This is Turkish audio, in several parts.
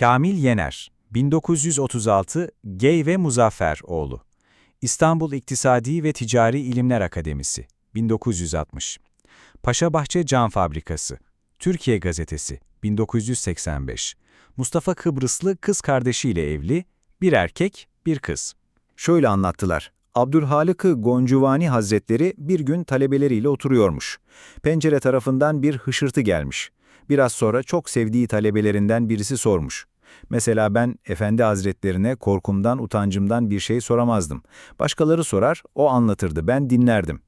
Kamil Yener, 1936 Gey ve Muzaffer oğlu. İstanbul İktisadi ve Ticari İlimler Akademisi, 1960. Paşabahçe Cam Fabrikası, Türkiye Gazetesi, 1985. Mustafa Kıbrıslı kız kardeşiyle evli, bir erkek, bir kız. Şöyle anlattılar. Abdülhalık-ı Goncuvani Hazretleri bir gün talebeleriyle oturuyormuş. Pencere tarafından bir hışırtı gelmiş. Biraz sonra çok sevdiği talebelerinden birisi sormuş. Mesela ben Efendi Hazretlerine korkumdan, utancımdan bir şey soramazdım. Başkaları sorar, o anlatırdı, ben dinlerdim.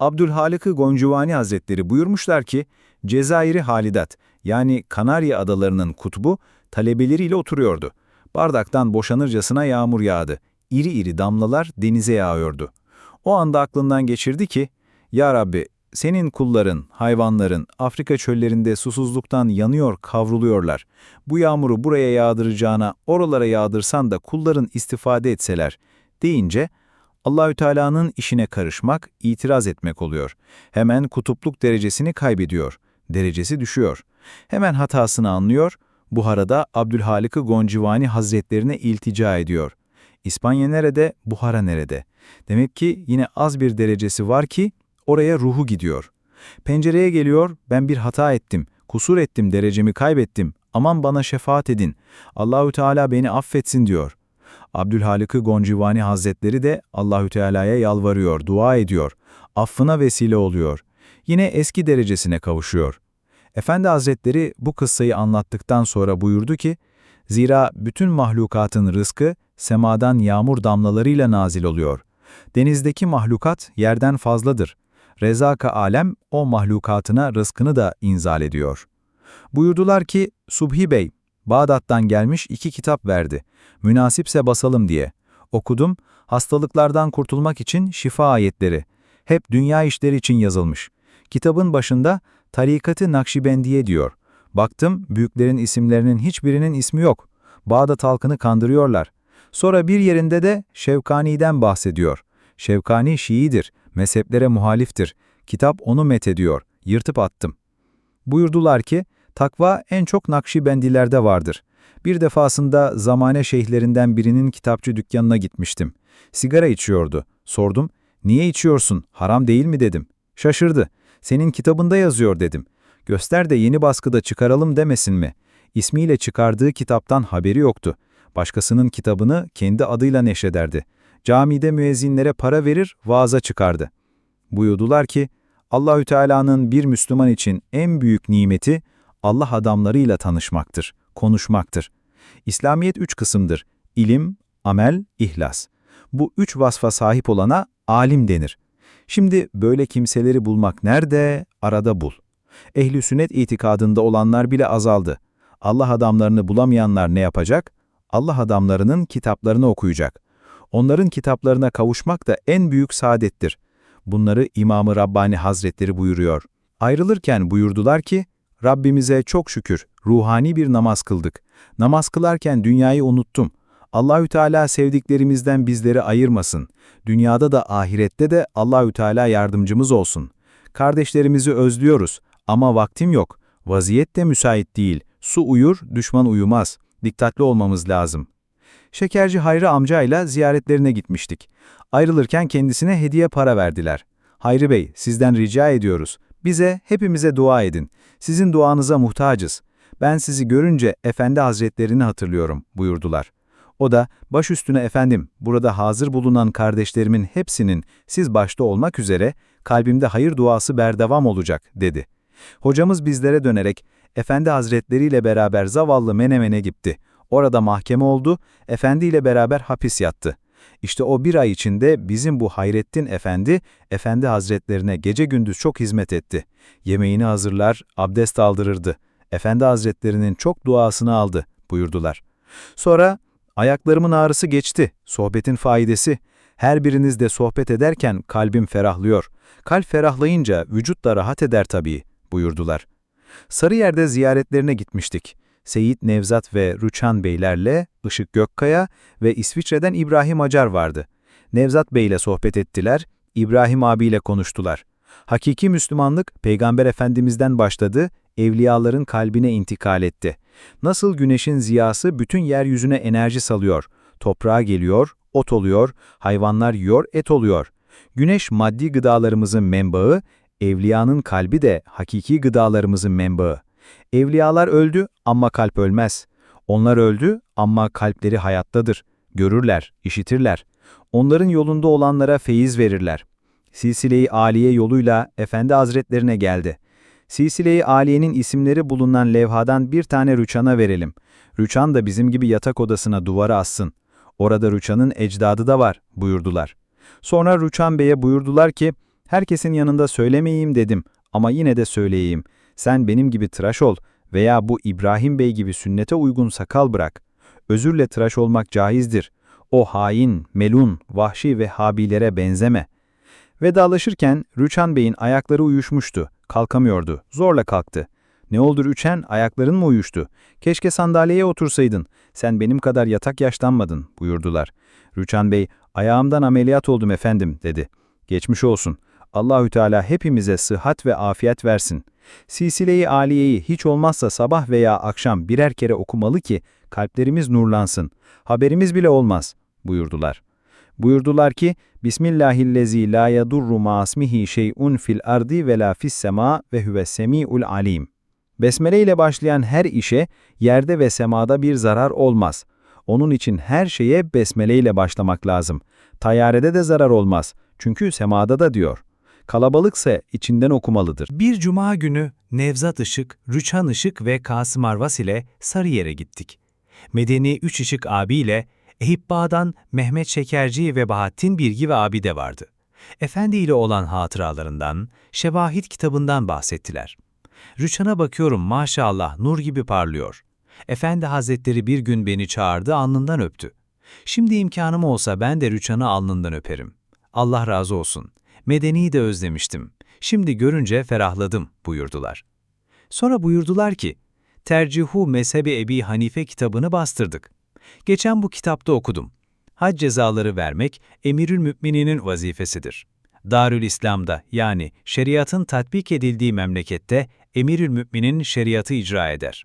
Abdülhalık-ı Goncuvani Hazretleri buyurmuşlar ki, Cezayir'i Halidat, yani Kanarya adalarının kutbu, talebeleriyle oturuyordu. Bardaktan boşanırcasına yağmur yağdı. İri iri damlalar denize yağıyordu. O anda aklından geçirdi ki, Ya Rabbi, senin kulların, hayvanların Afrika çöllerinde susuzluktan yanıyor, kavruluyorlar. Bu yağmuru buraya yağdıracağına oralara yağdırsan da kulların istifade etseler deyince Allahü Teala'nın işine karışmak, itiraz etmek oluyor. Hemen kutupluk derecesini kaybediyor. Derecesi düşüyor. Hemen hatasını anlıyor. Bu arada Abdülhalık-ı Goncivani Hazretlerine iltica ediyor. İspanya nerede, Buhara nerede? Demek ki yine az bir derecesi var ki oraya ruhu gidiyor. Pencereye geliyor, ben bir hata ettim, kusur ettim, derecemi kaybettim. Aman bana şefaat edin. Allahü Teala beni affetsin diyor. Abdülhalık-ı Goncivani Hazretleri de Allahü Teala'ya yalvarıyor, dua ediyor. Affına vesile oluyor. Yine eski derecesine kavuşuyor. Efendi Hazretleri bu kıssayı anlattıktan sonra buyurdu ki, Zira bütün mahlukatın rızkı semadan yağmur damlalarıyla nazil oluyor. Denizdeki mahlukat yerden fazladır. Rezaka alem o mahlukatına rızkını da inzal ediyor. Buyurdular ki, Subhi Bey, Bağdat'tan gelmiş iki kitap verdi. Münasipse basalım diye. Okudum, hastalıklardan kurtulmak için şifa ayetleri. Hep dünya işleri için yazılmış. Kitabın başında Tarikatı Nakşibendiye diyor. Baktım, büyüklerin isimlerinin hiçbirinin ismi yok. Bağdat halkını kandırıyorlar. Sonra bir yerinde de Şevkani'den bahsediyor. Şevkani Şii'dir, mezheplere muhaliftir. Kitap onu methediyor. Yırtıp attım. Buyurdular ki, takva en çok Nakşibendilerde vardır. Bir defasında zamane şeyhlerinden birinin kitapçı dükkanına gitmiştim. Sigara içiyordu. Sordum, niye içiyorsun, haram değil mi dedim. Şaşırdı. Senin kitabında yazıyor dedim. Göster de yeni baskıda çıkaralım demesin mi? İsmiyle çıkardığı kitaptan haberi yoktu. Başkasının kitabını kendi adıyla neşrederdi. Camide müezzinlere para verir, vaaza çıkardı. Buyurdular ki, Allahü Teala'nın bir Müslüman için en büyük nimeti Allah adamlarıyla tanışmaktır, konuşmaktır. İslamiyet üç kısımdır. İlim, amel, ihlas. Bu üç vasfa sahip olana alim denir. Şimdi böyle kimseleri bulmak nerede? Arada bul. Ehli sünnet itikadında olanlar bile azaldı. Allah adamlarını bulamayanlar ne yapacak? Allah adamlarının kitaplarını okuyacak. Onların kitaplarına kavuşmak da en büyük saadettir. Bunları İmam-ı Rabbani Hazretleri buyuruyor. Ayrılırken buyurdular ki, Rabbimize çok şükür, ruhani bir namaz kıldık. Namaz kılarken dünyayı unuttum. Allahü Teala sevdiklerimizden bizleri ayırmasın. Dünyada da ahirette de Allahü Teala yardımcımız olsun. Kardeşlerimizi özlüyoruz ama vaktim yok. Vaziyet de müsait değil. Su uyur, düşman uyumaz. Dikkatli olmamız lazım. Şekerci Hayri amcayla ziyaretlerine gitmiştik. Ayrılırken kendisine hediye para verdiler. Hayri Bey, sizden rica ediyoruz. Bize, hepimize dua edin. Sizin duanıza muhtacız. Ben sizi görünce Efendi Hazretlerini hatırlıyorum, buyurdular. O da, baş üstüne efendim, burada hazır bulunan kardeşlerimin hepsinin siz başta olmak üzere kalbimde hayır duası berdevam olacak, dedi. Hocamız bizlere dönerek, Efendi Hazretleri ile beraber zavallı Menemen'e gitti. Orada mahkeme oldu, Efendi ile beraber hapis yattı. İşte o bir ay içinde bizim bu Hayrettin Efendi, Efendi Hazretlerine gece gündüz çok hizmet etti. Yemeğini hazırlar, abdest aldırırdı. Efendi Hazretlerinin çok duasını aldı, buyurdular. Sonra, ayaklarımın ağrısı geçti, sohbetin faidesi. Her birinizle sohbet ederken kalbim ferahlıyor. Kalp ferahlayınca vücut da rahat eder tabii, buyurdular. Sarıyer'de ziyaretlerine gitmiştik. Seyit Nevzat ve Rüçhan Beylerle Işık Gökkaya ve İsviçre'den İbrahim Acar vardı. Nevzat Bey ile sohbet ettiler, İbrahim abiyle konuştular. Hakiki Müslümanlık Peygamber Efendimiz'den başladı, evliyaların kalbine intikal etti. Nasıl güneşin ziyası bütün yeryüzüne enerji salıyor, toprağa geliyor, ot oluyor, hayvanlar yiyor, et oluyor. Güneş maddi gıdalarımızın menbaı, evliyanın kalbi de hakiki gıdalarımızın menbaı. Evliyalar öldü ama kalp ölmez. Onlar öldü ama kalpleri hayattadır. Görürler, işitirler. Onların yolunda olanlara feyiz verirler. Silsile-i Aliye yoluyla Efendi Hazretlerine geldi. Silsile-i Aliye'nin isimleri bulunan levhadan bir tane rüçana verelim. Rüçan da bizim gibi yatak odasına duvara assın. Orada rüçanın ecdadı da var, buyurdular. Sonra Rüçhan Bey'e buyurdular ki, herkesin yanında söylemeyeyim dedim ama yine de söyleyeyim. Sen benim gibi tıraş ol veya bu İbrahim Bey gibi sünnete uygun sakal bırak. Özürle tıraş olmak caizdir. O hain, melun, vahşi ve habilere benzeme. Vedalaşırken Rüçhan Bey'in ayakları uyuşmuştu. Kalkamıyordu. Zorla kalktı. Ne oldu Rüçhan, ayakların mı uyuştu? Keşke sandalyeye otursaydın. Sen benim kadar yatak yaşlanmadın, buyurdular. Rüçhan Bey, ayağımdan ameliyat oldum efendim, dedi. Geçmiş olsun. Allahü Teala hepimize sıhhat ve afiyet versin. Silsile-i Aliye'yi hiç olmazsa sabah veya akşam birer kere okumalı ki kalplerimiz nurlansın. Haberimiz bile olmaz, buyurdular. Buyurdular ki, Bismillahillezî lâ yadurru ma'asmihi şey'un fil ardi ve lâ fis semâ ve huves semî'ul alim. Besmele ile başlayan her işe, yerde ve semada bir zarar olmaz. Onun için her şeye besmele ile başlamak lazım. Tayyarede de zarar olmaz. Çünkü semada da diyor. Kalabalıksa içinden okumalıdır. Bir cuma günü Nevzat Işık, Rüçhan Işık ve Kasım Arvas ile Sarıyer'e gittik. Medeni Üç Işık abiyle Eyüp Bağ'dan Mehmet Şekerci ve Bahattin Bilgi ve abi de vardı. Efendi ile olan hatıralarından, Şevahit kitabından bahsettiler. Rüçhan'a bakıyorum maşallah nur gibi parlıyor. Efendi Hazretleri bir gün beni çağırdı alnından öptü. Şimdi imkanım olsa ben de Rüçhan'ı alnından öperim. Allah razı olsun. Medeni'yi de özlemiştim. Şimdi görünce ferahladım buyurdular. Sonra buyurdular ki, Tercihu Mezhebi Ebi Hanife kitabını bastırdık. Geçen bu kitapta okudum. Hac cezaları vermek emirül mümininin vazifesidir. Darül İslam'da yani şeriatın tatbik edildiği memlekette emirül müminin şeriatı icra eder.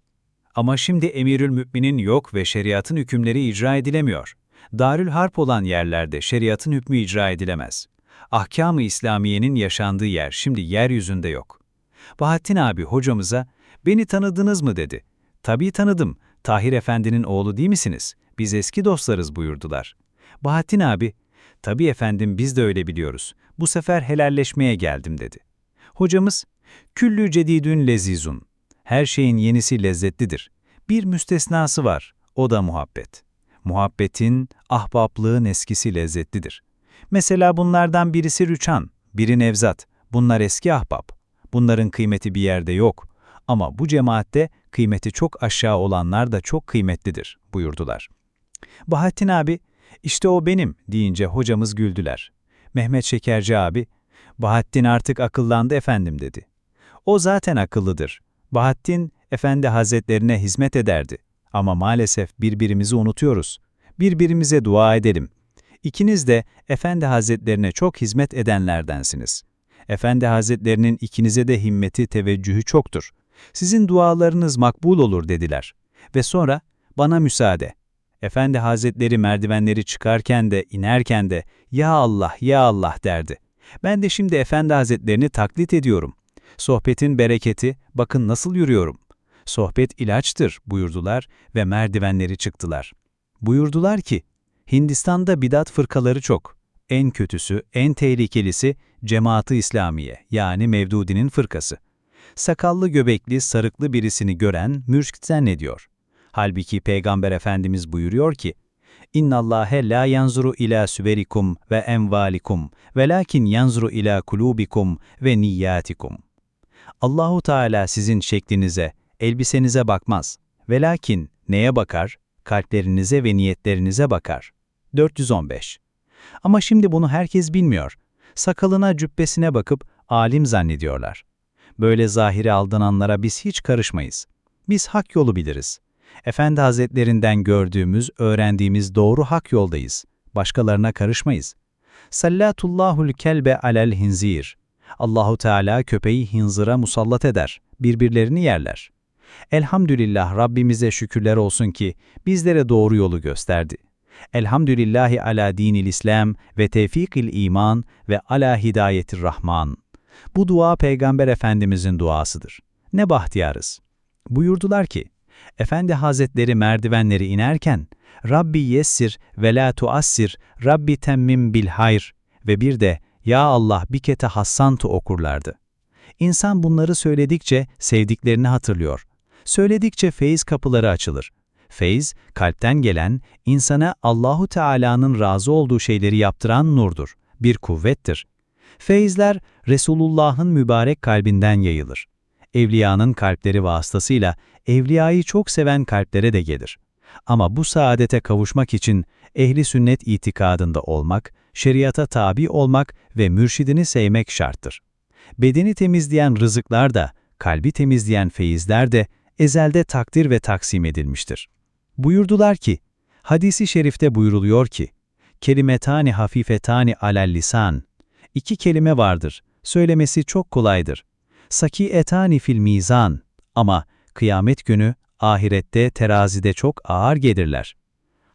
Ama şimdi emirül müminin yok ve şeriatın hükümleri icra edilemiyor. Darül harp olan yerlerde şeriatın hükmü icra edilemez. Ahkam-ı İslamiye'nin yaşandığı yer şimdi yeryüzünde yok. Bahattin abi hocamıza, beni tanıdınız mı dedi. Tabii tanıdım, Tahir Efendi'nin oğlu değil misiniz? Biz eski dostlarız buyurdular. Bahattin abi, tabii efendim biz de öyle biliyoruz. Bu sefer helalleşmeye geldim dedi. Hocamız, küllü cedidün lezizun. Her şeyin yenisi lezzetlidir. Bir müstesnası var, o da muhabbet. Muhabbetin, ahbaplığın eskisi lezzetlidir. Mesela bunlardan birisi Rüçhan, biri Nevzat. Bunlar eski ahbap. Bunların kıymeti bir yerde yok. Ama bu cemaatte kıymeti çok aşağı olanlar da çok kıymetlidir, buyurdular. Bahattin abi, işte o benim deyince hocamız güldüler. Mehmet Şekerci abi, Bahattin artık akıllandı efendim dedi. O zaten akıllıdır. Bahattin, Efendi Hazretlerine hizmet ederdi. Ama maalesef birbirimizi unutuyoruz. Birbirimize dua edelim. İkiniz de Efendi Hazretlerine çok hizmet edenlerdensiniz. Efendi Hazretlerinin ikinize de himmeti, teveccühü çoktur. Sizin dualarınız makbul olur dediler. Ve sonra bana müsaade. Efendi Hazretleri merdivenleri çıkarken de inerken de ya Allah ya Allah derdi. Ben de şimdi Efendi Hazretlerini taklit ediyorum. Sohbetin bereketi, bakın nasıl yürüyorum. Sohbet ilaçtır buyurdular ve merdivenleri çıktılar. Buyurdular ki, Hindistan'da bidat fırkaları çok. En kötüsü, en tehlikelisi Cemaat-ı İslamiye yani Mevdudi'nin fırkası. Sakallı göbekli, sarıklı birisini gören mürşit zannediyor. Halbuki Peygamber Efendimiz buyuruyor ki, la yanzuru ila süverikum ve envalikum velakin yanzuru ila kulubikum ve niyyatikum. Allahu Teala sizin şeklinize, elbisenize bakmaz. Velakin neye bakar? Kalplerinize ve niyetlerinize bakar. 415. Ama şimdi bunu herkes bilmiyor. Sakalına, cübbesine bakıp alim zannediyorlar. Böyle zahiri aldananlara biz hiç karışmayız. Biz hak yolu biliriz. Efendi Hazretlerinden gördüğümüz, öğrendiğimiz doğru hak yoldayız. Başkalarına karışmayız. Sallatullahul kelbe alel hinzir. Allahu Teala köpeği hinzıra musallat eder. Birbirlerini yerler. Elhamdülillah Rabbimize şükürler olsun ki bizlere doğru yolu gösterdi. Elhamdülillahi ala dinil İslam ve tevfikil iman ve ala hidayetir Rahman. Bu dua Peygamber Efendimizin duasıdır. Ne bahtiyarız. Buyurdular ki, Efendi Hazretleri merdivenleri inerken, Rabbi yessir ve la tuassir, Rabbi temmim bil hayr ve bir de Ya Allah bikete hassantu okurlardı. İnsan bunları söyledikçe sevdiklerini hatırlıyor. Söyledikçe feyiz kapıları açılır. Feyiz, kalpten gelen, insana Allahu Teala'nın razı olduğu şeyleri yaptıran nurdur, bir kuvvettir. Feyizler, Resulullah'ın mübarek kalbinden yayılır. Evliyanın kalpleri vasıtasıyla evliyayı çok seven kalplere de gelir. Ama bu saadete kavuşmak için ehli sünnet itikadında olmak, şeriata tabi olmak ve mürşidini sevmek şarttır. Bedeni temizleyen rızıklar da, kalbi temizleyen feyizler de ezelde takdir ve taksim edilmiştir. Buyurdular ki, hadisi şerifte buyruluyor ki, kelimetani hafifetani alel lisan, iki kelime vardır, söylemesi çok kolaydır. Saki etani fil mizan ama kıyamet günü ahirette terazide çok ağır gelirler.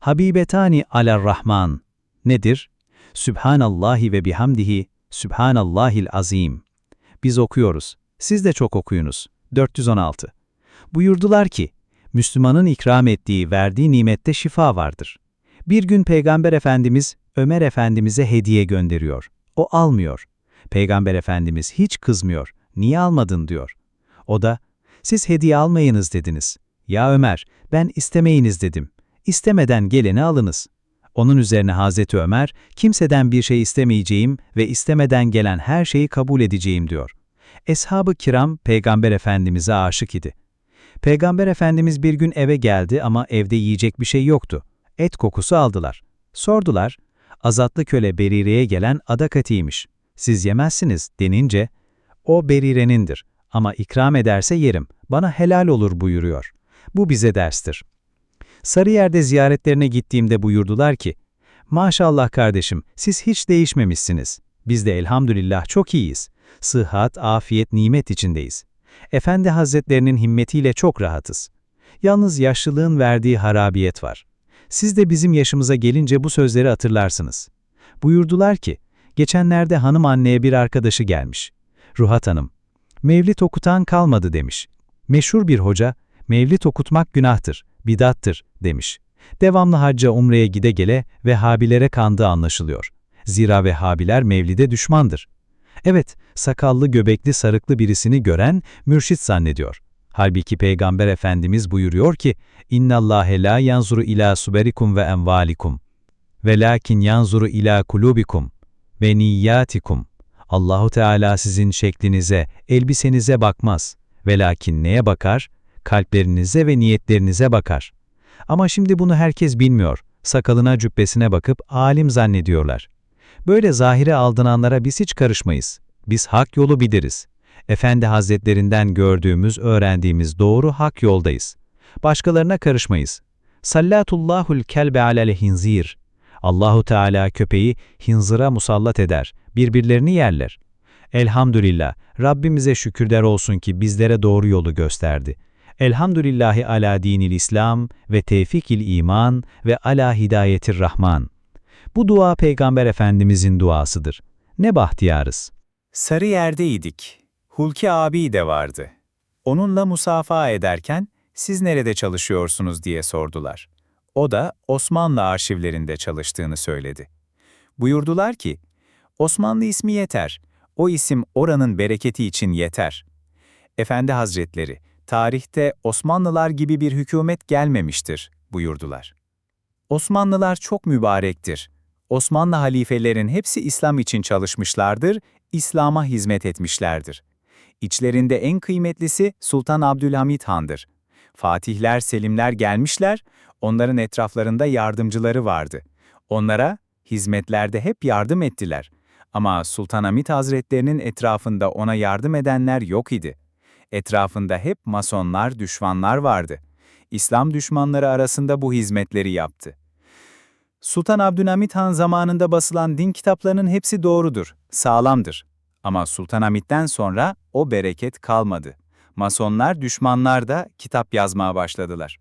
Habibetani aler rahman nedir? Sübhanallahi ve bihamdihi, Sübhanallahil azim. Biz okuyoruz, siz de çok okuyunuz. 416. Buyurdular ki, Müslümanın ikram ettiği, verdiği nimette şifa vardır. Bir gün Peygamber Efendimiz, Ömer Efendimiz'e hediye gönderiyor. O almıyor. Peygamber Efendimiz hiç kızmıyor. Niye almadın diyor. O da, siz hediye almayınız dediniz. Ya Ömer, ben istemeyiniz dedim. İstemeden geleni alınız. Onun üzerine Hazreti Ömer, kimseden bir şey istemeyeceğim ve istemeden gelen her şeyi kabul edeceğim diyor. Eshab-ı kiram Peygamber Efendimiz'e aşık idi. Peygamber Efendimiz bir gün eve geldi ama evde yiyecek bir şey yoktu. Et kokusu aldılar. Sordular, azatlı köle Berire'ye gelen adakatiymiş. Siz yemezsiniz denince, o Berire'nindir ama ikram ederse yerim, bana helal olur buyuruyor. Bu bize derstir. Sarıyer'de ziyaretlerine gittiğimde buyurdular ki, Maşallah kardeşim, siz hiç değişmemişsiniz. Biz de elhamdülillah çok iyiyiz. Sıhhat, afiyet, nimet içindeyiz. Efendi Hazretlerinin himmetiyle çok rahatız. Yalnız yaşlılığın verdiği harabiyet var. Siz de bizim yaşımıza gelince bu sözleri hatırlarsınız. Buyurdular ki, geçenlerde hanım anneye bir arkadaşı gelmiş. Ruhat Hanım, mevlit okutan kalmadı demiş. Meşhur bir hoca, mevlit okutmak günahtır, bidattır demiş. Devamlı hacca umreye gide gele Vehhabilere kandığı anlaşılıyor. Zira Vehhabiler mevlide düşmandır. Evet, sakallı göbekli sarıklı birisini gören mürşit zannediyor. Halbuki Peygamber Efendimiz buyuruyor ki, اِنَّ اللّٰهَ لَا يَنْزُرُ اِلَى سُبَرِكُمْ وَاَنْوَالِكُمْ وَلَاكِنْ يَنْزُرُ اِلَى قُلُوبِكُمْ وَنِيَّاتِكُمْ Allahu Teala sizin şeklinize, elbisenize bakmaz. Velakin neye bakar? Kalplerinize ve niyetlerinize bakar. Ama şimdi bunu herkes bilmiyor. Sakalına cübbesine bakıp alim zannediyorlar. Böyle zahire aldananlara biz hiç karışmayız. Biz hak yolu biliriz. Efendi Hazretlerinden gördüğümüz, öğrendiğimiz doğru hak yoldayız. Başkalarına karışmayız. Sallatullahul kelbe alel hinzir. Allahu Teala köpeği hinzıra musallat eder, birbirlerini yerler. Elhamdülillah, Rabbimize şükürler olsun ki bizlere doğru yolu gösterdi. Elhamdülillahi ala dinil İslam ve tevfikil iman ve ala hidayetir Rahman. Bu dua Peygamber Efendimizin duasıdır. Ne bahtiyarız. Sarıyer'deydik. Hulki abi de vardı. Onunla musafaha ederken, siz nerede çalışıyorsunuz diye sordular. O da Osmanlı arşivlerinde çalıştığını söyledi. Buyurdular ki, Osmanlı ismi yeter, o isim oranın bereketi için yeter. Efendi Hazretleri, tarihte Osmanlılar gibi bir hükümet gelmemiştir, buyurdular. Osmanlılar çok mübarektir. Osmanlı halifelerin hepsi İslam için çalışmışlardır, İslam'a hizmet etmişlerdir. İçlerinde en kıymetlisi Sultan Abdülhamit Han'dır. Fatihler, Selimler gelmişler, onların etraflarında yardımcıları vardı. Onlara hizmetlerde hep yardım ettiler. Ama Sultan Hamit Hazretlerinin etrafında ona yardım edenler yok idi. Etrafında hep masonlar, düşmanlar vardı. İslam düşmanları arasında bu hizmetleri yaptı. Sultan Abdülhamit Han zamanında basılan din kitaplarının hepsi doğrudur, sağlamdır. Ama Sultanahmet'ten sonra o bereket kalmadı. Masonlar, düşmanlar da kitap yazmaya başladılar.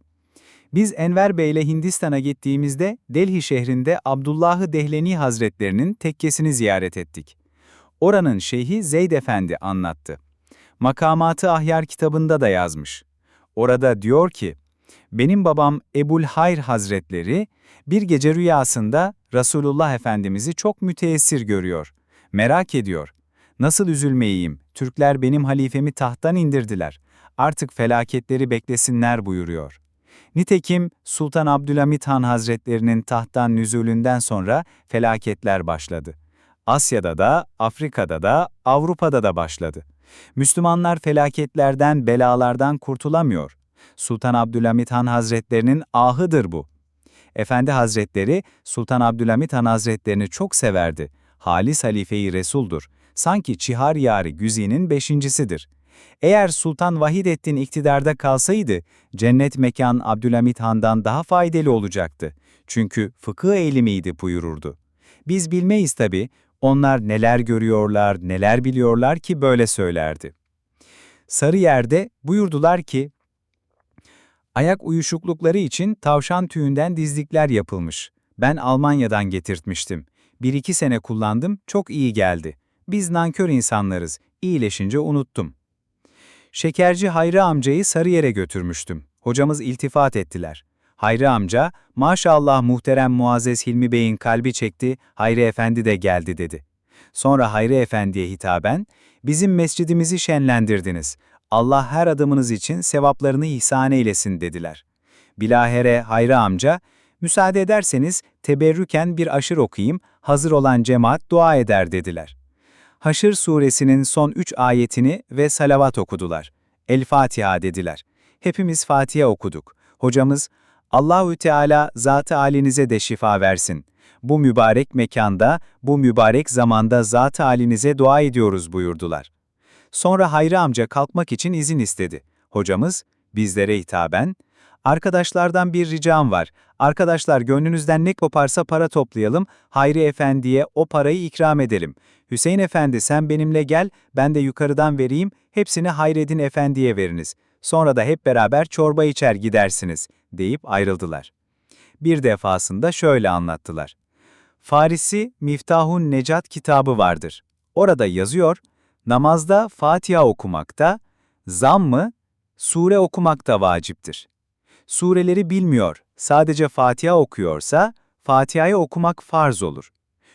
Biz Enver Bey ile Hindistan'a gittiğimizde Delhi şehrinde Abdullah-ı Dehleni Hazretlerinin tekkesini ziyaret ettik. Oranın şeyhi Zeyd Efendi anlattı. Makamatı Ahyar kitabında da yazmış. Orada diyor ki, benim babam Ebul Hayr Hazretleri bir gece rüyasında Resulullah Efendimiz'i çok müteessir görüyor. Merak ediyor. Nasıl üzülmeyeyim, Türkler benim halifemi tahttan indirdiler. Artık felaketleri beklesinler buyuruyor. Nitekim Sultan Abdülhamit Han Hazretlerinin tahttan nüzulünden sonra felaketler başladı. Asya'da da, Afrika'da da, Avrupa'da da başladı. Müslümanlar felaketlerden, belalardan kurtulamıyor. Sultan Abdülhamit Han Hazretlerinin ahıdır bu. Efendi Hazretleri, Sultan Abdülhamit Han Hazretlerini çok severdi. Halis Halife-i Resul'dur. Sanki Çihar Yari Güzi'nin beşincisidir. Eğer Sultan Vahidettin iktidarda kalsaydı, cennet mekan Abdülhamit Han'dan daha faydalı olacaktı. Çünkü fıkıh eğilimiydi buyururdu. Biz bilmeyiz tabi, onlar neler görüyorlar, neler biliyorlar ki böyle söylerdi. Sarıyer'de buyurdular ki, ayak uyuşuklukları için tavşan tüyünden dizlikler yapılmış. Ben Almanya'dan getirtmiştim. Bir iki sene kullandım, çok iyi geldi. Biz nankör insanlarız, iyileşince unuttum. Şekerci Hayri amcayı Sarıyer'e götürmüştüm. Hocamız iltifat ettiler. Hayri amca, maşallah muhterem Muazzez Hilmi Bey'in kalbi çekti, Hayri Efendi de geldi dedi. Sonra Hayri Efendi'ye hitaben, bizim mescidimizi şenlendirdiniz. Allah her adımınız için sevaplarını ihsan eylesin dediler. Bilahere Hayri amca, müsaade ederseniz teberrüken bir aşır okuyayım, hazır olan cemaat dua eder dediler. Haşr suresinin son üç ayetini ve salavat okudular. El Fatiha dediler. Hepimiz Fatiha okuduk. Hocamız, Allahü Teala zat-ı halinize de şifa versin. Bu mübarek mekanda, bu mübarek zamanda zat-ı halinize dua ediyoruz buyurdular. Sonra Hayri amca kalkmak için izin istedi. Hocamız, bizlere hitaben, Arkadaşlardan bir ricam var. Arkadaşlar gönlünüzden ne koparsa para toplayalım, Hayri Efendi'ye o parayı ikram edelim. Hüseyin Efendi sen benimle gel, ben de yukarıdan vereyim, hepsini Hayreddin Efendi'ye veriniz. Sonra da hep beraber çorba içer gidersiniz, deyip ayrıldılar. Bir defasında şöyle anlattılar. Farisi Miftahun Necat kitabı vardır. Orada yazıyor, namazda Fatiha okumakta, zamm-ı, sure okumakta vaciptir. Sureleri bilmiyor, sadece Fatiha okuyorsa, Fatiha'yı okumak farz olur.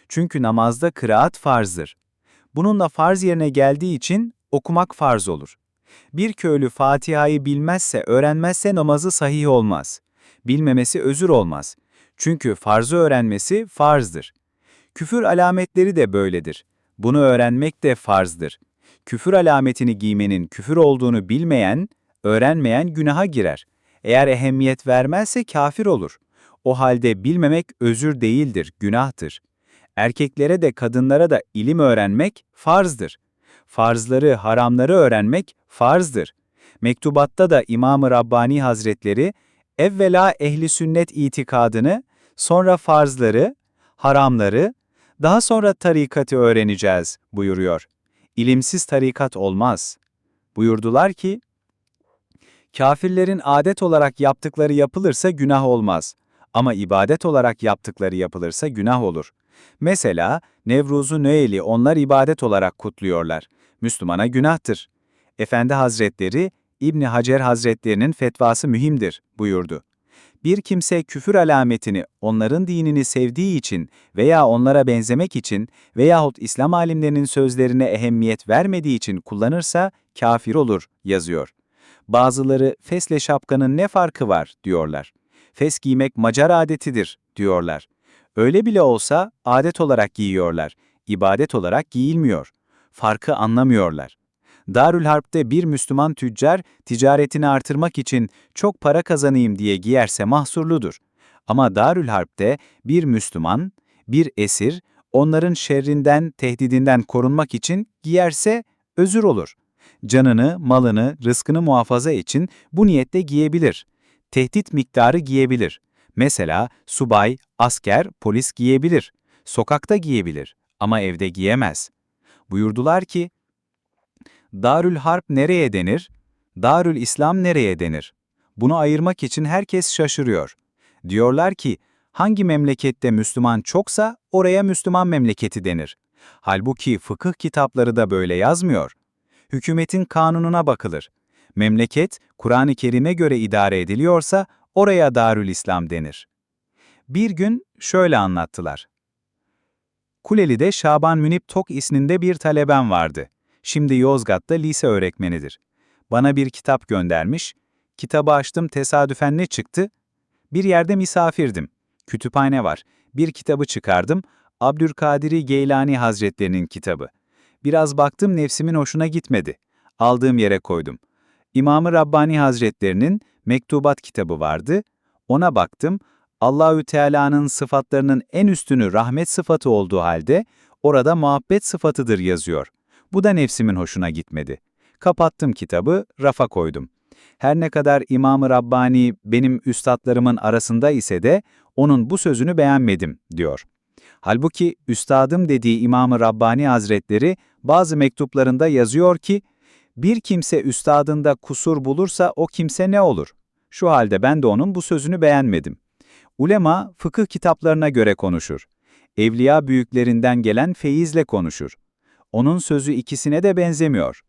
Çünkü namazda kıraat farzdır. Bununla farz yerine geldiği için okumak farz olur. Bir köylü Fatiha'yı bilmezse, öğrenmezse namazı sahih olmaz. Bilmemesi özür olmaz. Çünkü farzı öğrenmesi farzdır. Küfür alametleri de böyledir. Bunu öğrenmek de farzdır. Küfür alametini giymenin küfür olduğunu bilmeyen, öğrenmeyen günaha girer. Eğer ehemmiyet vermezse kafir olur. O halde bilmemek özür değildir, günahtır. Erkeklere de kadınlara da ilim öğrenmek farzdır. Farzları, haramları öğrenmek farzdır. Mektubatta da İmam-ı Rabbani Hazretleri, evvela ehli sünnet itikadını, sonra farzları, haramları, daha sonra tarikatı öğreneceğiz buyuruyor. İlimsiz tarikat olmaz. Buyurdular ki, Kafirlerin adet olarak yaptıkları yapılırsa günah olmaz. Ama ibadet olarak yaptıkları yapılırsa günah olur. Mesela Nevruz'u Nöel'i onlar ibadet olarak kutluyorlar. Müslümana günahtır. Efendi Hazretleri, İbni Hacer Hazretlerinin fetvası mühimdir buyurdu. Bir kimse küfür alametini onların dinini sevdiği için veya onlara benzemek için veyahut İslam alimlerinin sözlerine ehemmiyet vermediği için kullanırsa kafir olur yazıyor. Bazıları fesle şapkanın ne farkı var diyorlar. Fes giymek Macar adetidir diyorlar. Öyle bile olsa adet olarak giyiyorlar, ibadet olarak giyilmiyor. Farkı anlamıyorlar. Darül Harp'te bir Müslüman tüccar ticaretini artırmak için çok para kazanayım diye giyerse mahsurludur. Ama Darül Harp'te bir Müslüman, bir esir, onların şerrinden, tehdidinden korunmak için giyerse özür olur. Canını, malını, rızkını muhafaza için bu niyette giyebilir. Tehdit miktarı giyebilir. Mesela subay, asker, polis giyebilir. Sokakta giyebilir ama evde giyemez. Buyurdular ki, Darül Harp nereye denir? Darül İslam nereye denir? Bunu ayırmak için herkes şaşırıyor. Diyorlar ki, hangi memlekette Müslüman çoksa oraya Müslüman memleketi denir. Halbuki fıkıh kitapları da böyle yazmıyor. Hükümetin kanununa bakılır. Memleket, Kur'an-ı Kerim'e göre idare ediliyorsa oraya Darül İslam denir. Bir gün şöyle anlattılar. Kuleli'de Şaban Münip Tok isminde bir talebem vardı. Şimdi Yozgat'ta lise öğretmenidir. Bana bir kitap göndermiş. Kitabı açtım tesadüfen ne çıktı? Bir yerde misafirdim. Kütüphane var. Bir kitabı çıkardım. Abdülkadiri Geylani Hazretlerinin kitabı. Biraz baktım nefsimin hoşuna gitmedi. Aldığım yere koydum. İmam-ı Rabbani Hazretlerinin Mektubat kitabı vardı. Ona baktım. Allahü Teala'nın sıfatlarının en üstünü rahmet sıfatı olduğu halde orada muhabbet sıfatıdır yazıyor. Bu da nefsimin hoşuna gitmedi. Kapattım kitabı, rafa koydum. Her ne kadar İmam-ı Rabbani benim üstadlarımın arasında ise de onun bu sözünü beğenmedim, diyor. Halbuki üstadım dediği İmam-ı Rabbani Hazretleri bazı mektuplarında yazıyor ki, bir kimse üstadında kusur bulursa o kimse ne olur? Şu halde ben de onun bu sözünü beğenmedim. Ulema fıkıh kitaplarına göre konuşur. Evliya büyüklerinden gelen feyizle konuşur. Onun sözü ikisine de benzemiyor.